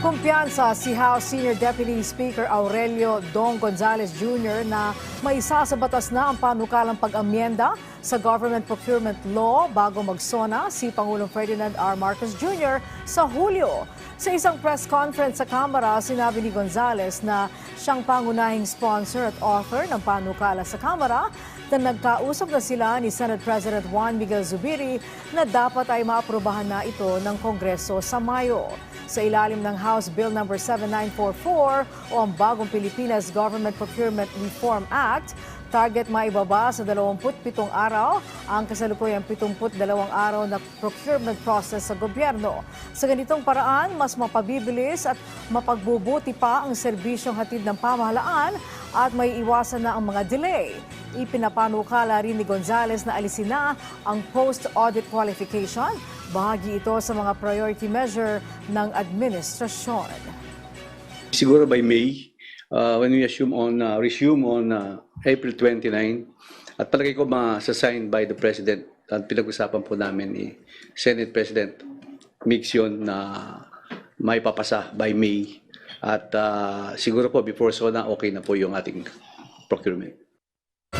Kumpiyansa si House Senior Deputy Speaker Aurelio Dong Gonzales Jr. na maisa sa batas na ang panukalang pag-amyenda sa Government Procurement Law bago magsona si Pangulong Ferdinand R. Marcos Jr. sa Hulyo. Sa isang press conference sa Kamara, sinabi ni Gonzales na siyang pangunahing sponsor at author ng panukala sa Kamara na nagkausap na sila ni Senate President Juan Miguel Zubiri na dapat ay maaprubahan na ito ng Kongreso sa Mayo. Sa ilalim ng House Bill No. 7944 o ang Bagong Pilipinas Government Procurement Reform Act, target maibaba sa 27 araw ang kasalukuyang 72 araw na procurement process sa gobyerno. Sa ganitong paraan, mas mapabibilis at mapagbubuti pa ang serbisyong hatid ng pamahalaan at may iwasan na ang mga delay. Ipinapanukala rin ni Gonzales na alisin na ang post-audit qualification. Bahagi ito sa mga priority measure ng administrasyon. Siguro by May, uh, when we assume on, uh, resume on uh, April 29, at palagay ko ma-sign by the President at pinag-usapan po namin ni Senate President Mix na may papasa by May. At uh, siguro po before SONA, okay na po yung ating procurement.